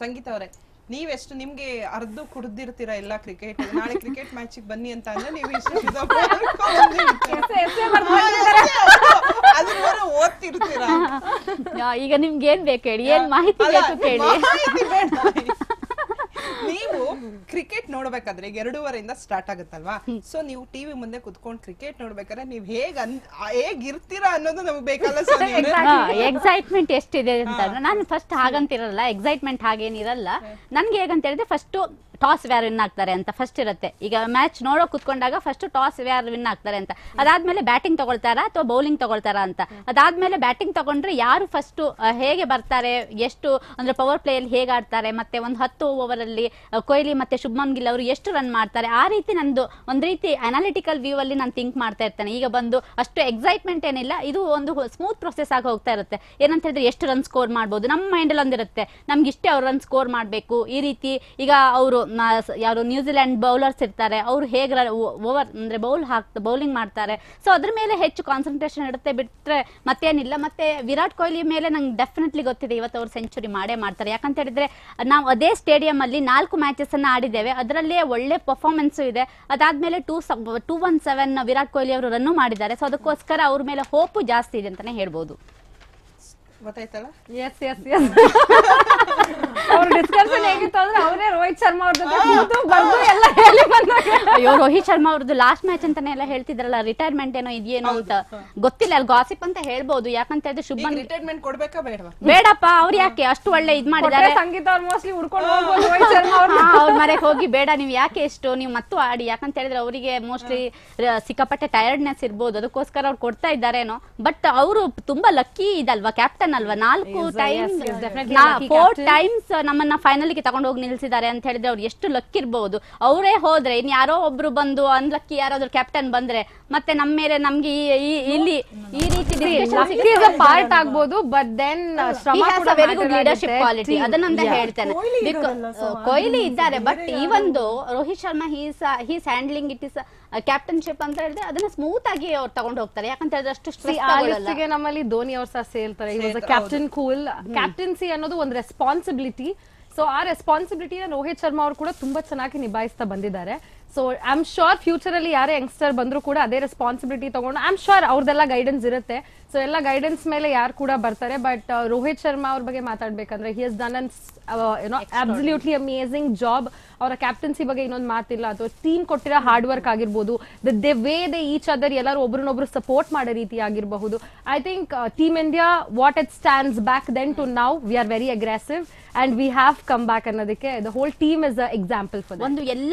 ಸಂಗೀತ ಅವರೇ ನೀವೆಷ್ಟು ನಿಮ್ಗೆ ಅರ್ಧ ಕುಡ್ದಿರ್ತೀರಾ ಎಲ್ಲಾ ಕ್ರಿಕೆಟ್ ನಾಳೆ ಕ್ರಿಕೆಟ್ ಮ್ಯಾಚ್ ಬನ್ನಿ ಅಂತ ಅಂದ್ರೆ ನೀವು ಇಷ್ಟು ಓದ್ತಿರ್ತೀರಾ? ಯಾ, ಈಗ ನಿಮ್ಗೆ ಏನ್ ಬೇಕು ಹೇಳಿ? ಏನ್ ಮಾಹಿತಿ ಬೇಕು ಕೇಳಿ? ಕ್ರಿಕೆಟ್ ನೋಡ್ಬೇಕಾದ್ರೆ ಈಗ ಎರಡೂವರೆಯಿಂದ ಸ್ಟಾರ್ಟ್ ಆಗುತ್ತಲ್ವಾ? ಸೊ ನೀವು ಟಿವಿ ಮುಂದೆ ಕುತ್ಕೊಂಡು ಕ್ರಿಕೆಟ್ ನೋಡ್ಬೇಕಾದ್ರೆ ನೀವ್ ಹೇಗ್ ಅನ್ ಹೇಗ್ ಇರ್ತೀರಾ ಅನ್ನೋದು ನಮ್ಗೆ ಬೇಕಲ್ಲ ಎಕ್ಸೈಟ್ಮೆಂಟ್ ಎಷ್ಟಿದೆ ಅಂತ ನಾನು ಫಸ್ಟ್ ಹಾಗಂತಿರಲ್ಲ ಎಕ್ಸೈಟ್ಮೆಂಟ್ ಹಾಗೇನಿರಲ್ಲ. ನನ್ಗೆ ಹೇಗಂತ ಹೇಳಿದ್ರೆ ಫಸ್ಟ್ ಟಾಸ್ ವ್ಯಾರ್ ವಿನ್ ಆಗ್ತಾರೆ ಅಂತ ಫಸ್ಟ್ ಇರುತ್ತೆ. ಈಗ ಮ್ಯಾಚ್ ನೋಡೋ ಕುತ್ಕೊಂಡಾಗ ಫಸ್ಟ್ ಟಾಸ್ ವ್ಯಾರ್ ವಿನ್ ಆಗ್ತಾರೆ ಅಂತ. ಅದಾದ್ಮೇಲೆ ಬ್ಯಾಟಿಂಗ್ ತಗೊಳ್ತಾರಾ ಅಥವಾ ಬೌಲಿಂಗ್ ತಗೊಳ್ತಾರಾ ಅಂತ. ಅದಾದ್ಮೇಲೆ ಬ್ಯಾಟಿಂಗ್ ತಗೊಂಡ್ರೆ ಯಾರು ಫಸ್ಟ್ ಹೇಗೆ ಬರ್ತಾರೆ, ಎಷ್ಟು, ಅಂದ್ರೆ ಪವರ್ ಪ್ಲೇ ಅಲ್ಲಿ ಹೇಗೆ ಆಡ್ತಾರೆ, ಮತ್ತೆ ಒಂದು ಹತ್ತು ಅಲ್ಲಿ ಕೊಹ್ಲಿ ಮತ್ತೆ ಶುಭಮನ್ ಗಿಲ್ ಅವರು ಎಷ್ಟು ರನ್ ಮಾಡ್ತಾರೆ, ಆ ರೀತಿ ನಂದು ಒಂದ್ ರೀತಿ ಅನಾಲಿಟಿಕಲ್ ವ್ಯೂ ಅಲ್ಲಿ ನಾನು ಥಿಂಕ್ ಮಾಡ್ತಾ ಇರ್ತೇನೆ. ಈಗ ಬಂದು ಅಷ್ಟು ಎಕ್ಸೈಟ್ಮೆಂಟ್ ಏನಿಲ್ಲ, ಇದು ಒಂದು ಸ್ಮೂತ್ ಪ್ರೊಸೆಸ್ ಆಗಿ ಹೋಗ್ತಾ ಇರುತ್ತೆ. ಏನಂತ ಹೇಳಿದ್ರೆ ಎಷ್ಟು ರನ್ ಸ್ಕೋರ್ ಮಾಡ್ಬೋದು, ನಮ್ಮ ಮೈಂಡಲ್ಲಿ ಒಂದಿರುತ್ತೆ ನಮ್ಗೆ ಇಷ್ಟೇ ಅವ್ರು ರನ್ ಸ್ಕೋರ್ ಮಾಡಬೇಕು. ಈ ರೀತಿ ಈಗ ಅವರು ಯಾರು ನ್ಯೂಜಿಲೆಂಡ್ ಬೌಲರ್ಸ್ ಇರ್ತಾರೆ. ಅವ್ರು ಹೇಗೆ ಓವರ್ ಅಂದ್ರೆ ಬೌಲ್ ಹಾಕ್ ಬೌಲಿಂಗ್ ಮಾಡ್ತಾರೆ. ಸೊ ಅದ್ರ ಮೇಲೆ ಹೆಚ್ಚು ಕಾನ್ಸಂಟ್ರೇಷನ್ ಇಡುತ್ತೆ ಬಿಟ್ರೆ ಮತ್ತೇನಿಲ್ಲ. ಮತ್ತೆ ವಿರಾಟ್ ಕೊಹ್ಲಿ ಮೇಲೆ ನಂಗೆ ಡೆಫಿನೆಟ್ಲಿ ಗೊತ್ತಿದೆ ಇವತ್ತು ಅವ್ರು ಸೆಂಚುರಿ ಮಾಡೇ ಮಾಡ್ತಾರೆ. ಯಾಕಂತ ಹೇಳಿದ್ರೆ, ನಾವು ಅದೇ ಸ್ಟೇಡಿಯಂ ಅಲ್ಲಿ ನಾಲ್ಕು ಮ್ಯಾಚಸ್ ಅನ್ನ ಆಡಿದ್ದೇವೆ. ಅದರಲ್ಲೇ ಒಳ್ಳೆ ಪರ್ಫಾರ್ಮೆನ್ಸ್ ಇದೆ. ಅದಾದ್ಮೇಲೆ two two one seven Virat Kohli ಅವರು ರನ್ನು ಮಾಡಿದ್ದಾರೆ. ಸೊ ಅದಕ್ಕೋಸ್ಕರ ಅವ್ರ ಮೇಲೆ ಹೋಪು ಜಾಸ್ತಿ ಇದೆ ಅಂತಾನೆ ಹೇಳ್ಬೋದು. ಗೊತ್ತಾಯ್ತಲ್ಲ? ಎಸ್ ಎಸ್ ಎಸ್ ಅವ್ರ ಡಿಸ್ಕಷನ್ ಹೇಗಿತ್ತು ಅಂದ್ರೆ ಅವರೇ ರೋಹಿತ್ ಶರ್ಮಾ ಅವ್ರ ಜೊತೆ ಕೂತು ಬರ್ದು ಎಲ್ಲ ಹೇಳಿ ಬಂದಾಗ. ಅಯ್ಯೋ ರೋಹಿತ್ ಶರ್ಮಾ ಅವ್ರದ್ದು ಲಾಸ್ಟ್ ಮ್ಯಾಚ್ ಅಂತಾನೆ ಎಲ್ಲ ಹೇಳ್ತಿದ್ರಲ್ಲ ರಿಟೈರ್ಮೆಂಟ್ ಏನೋ ಇದೆಯೇನೋ ಅಂತ. ಗೊತ್ತಿಲ್ಲ ಅಲ್ಲಿ ಗಾಸಿಪ್ ಅಂತ ಹೇಳ್ಬೋದು. ಯಾಕಂತ ಹೇಳಿದ್ರೆ ಶುಭನ್ ರಿಟೈರ್ಮೆಂಟ್ ಕೊಡ್ಬೇಕಾ ಬೇಡವಾ? ಬೇಡಪ್ಪ ಅವ್ರು ಯಾಕೆ ಅಷ್ಟು ಒಳ್ಳೆ ಇದ್ ಮಾಡಿದ್ದಾರೆ? ಸಂಗೀತ ಅವ್ರು ಮೋಸ್ಟ್ಲಿ ಹುಡ್ಕೊಂಡು ಹೋಗ್ಬೋದು ರೋಹಿತ್ ಶರ್ಮಾ ಅವ್ರ ಅವ್ರ ಮನೆಗೆ ಹೋಗಿ ಬೇಡ ನೀವು ಯಾಕೆ ಎಷ್ಟು ನೀವು ಮತ್ತು ಆಡಿ. ಯಾಕಂತ ಹೇಳಿದ್ರೆ ಅವರಿಗೆ ಮೋಸ್ಟ್ಲಿ ಸಿಕ್ಕಾಪಟ್ಟೆ ಟಯರ್ಡ್ನೆಸ್ ಇರ್ಬೋದು. ಅದಕ್ಕೋಸ್ಕರ ಅವ್ರು ಕೊಡ್ತಾ ಇದ್ದಾರೇನೋ. ಬಟ್ ಅವರು ತುಂಬಾ ಲಕ್ಕಿ ಇದಲ್ವಾ? ಕ್ಯಾಪ್ಟನ್ ಅಲ್ವಾ ನಾಲ್ಕು ಟೈಮ್ಸ್ ಟೈಮ್ ಫೋರ್ ಟೈಮ್ಸ್ ನಮ್ಮನ್ನ ಫೈನಲ್ಗೆ ತಗೊಂಡು ಹೋಗಿ ನಿಲ್ಸಿದ್ದಾರೆ ಅಂತ ಹೇಳಿದ್ರೆ ಅವ್ರು ಎಷ್ಟು ಲಕ್ ಇರ್ಬಹುದು ಅವರೇ ಹೋದ್ರೆ ಇನ್ ಯಾರೋ ಒಬ್ರು ಬಂದು ಅನ್ಲಕ್ಕಿ ಯಾರಾದ್ರೂ ಕ್ಯಾಪ್ಟನ್ ಬಂದ್ರೆ ಮತ್ತೆ ನಮ್ಮ ಮೇಲೆ ನಮ್ಗೆ ಈ- ಈ- ಇಲ್ಲಿ ಈ ರೀತಿ ಪಾರ್ಟ್ ಆಗ್ಬೋದು ಬಟ್ ದೆನ್ ಶ್ರಮ ಕೂಡ ವೆರಿ ಗುಡ್ ಲೀಡರ್ಶಿಪ್ ಕ್ವಾಲಿಟಿ. ಅದನ್ನಂತ ಹೇಳ್ತೇನೆ. ಕೊಹ್ಲಿ uh, ಕೊಹ್ಲಿ ಇದ್ದಾರೆ ಬಟ್ ಈ ಒಂದು Rohit Sharma he's he's handling it is captainship ಅಂತ ಹೇಳಿದ್ರೆ ಅದನ್ನ ಸ್ಮೂತ್ ಆಗಿ ಅವ್ರು ತಗೊಂಡು ಹೋಗ್ತಾರೆ. ಯಾಕಂತ ಹೇಳಿದ್ರೆ ಅಷ್ಟು ನಮ್ಮಲ್ಲಿ ಧೋನಿ ಅವ್ರು ಸಹ ಸೇರ್ತಾರೆ. ಈ ಸೇರ್ತಾರೆ, ಕ್ಯಾಪ್ಟನ್ ಕೂಲ್ ಕ್ಯಾಪ್ಟನ್ಸಿ ಅನ್ನೋದು ಒಂದು ರೆಸ್ಪಾನ್ಸಿಬಿಲಿಟಿ ಸೊ ಆ ರೆಸ್ಪಾನ್ಸಿಬಿಲಿಟಿನ ರೋಹಿತ್ ಶರ್ಮಾ ಅವರು ಕೂಡ ತುಂಬಾ ಚೆನ್ನಾಗಿ ನಿಭಾಯಿಸ್ತಾ ಬಂದಿದ್ದಾರೆ. ಸೊ ಐ ಆಮ್ ಶೋರ್ ಫ್ಯೂಚರಲ್ಲಿ ಯಾರೇ ಯಂಗ್ಸ್ಟರ್ ಬಂದರೂ ಕೂಡ ಅದೇ ರೆಸ್ಪಾನ್ಸಿಬಿಲಿಟಿ ತಗೊಂಡು ಐ ಆಮ್ ಶೋರ್ ಅವ್ರದ್ದೆಲ್ಲ ಗೈಡೆನ್ಸ್ ಇರುತ್ತೆ. ಸೊ ಎಲ್ಲ ಗೈಡೆನ್ಸ್ ಮೇಲೆ ಯಾರು ಕೂಡ ಬರ್ತಾರೆ ಬಟ್ ರೋಹಿತ್ ಶರ್ಮಾ ಅವ್ರ ಬಗ್ಗೆ ಮಾತಾಡ್ಬೇಕಂದ್ರೆ he's done an you know absolutely amazing job ಅವರ ಕ್ಯಾಪ್ಟನ್ಸಿ ಬಗ್ಗೆ ಇನ್ನೊಂದು ಮಾತಿಲ್ಲ ಅಥವಾ ಟೀಮ್ ಕೊಟ್ಟಿರೋ ಹಾರ್ಡ್ ವರ್ಕ್ ಆಗಿರ್ಬೋದು the they way they each other ಎಲ್ಲರೂ ಒಬ್ರನ್ನೊಬ್ರು ಸಪೋರ್ಟ್ ಮಾಡೋ ರೀತಿ ಆಗಿರಬಹುದು. I think team India what it stands back then to now we are very aggressive and we have come back ಅನ್ನೋದಕ್ಕೆ the whole team is a example for ಒಂದು ಎಲ್ಲ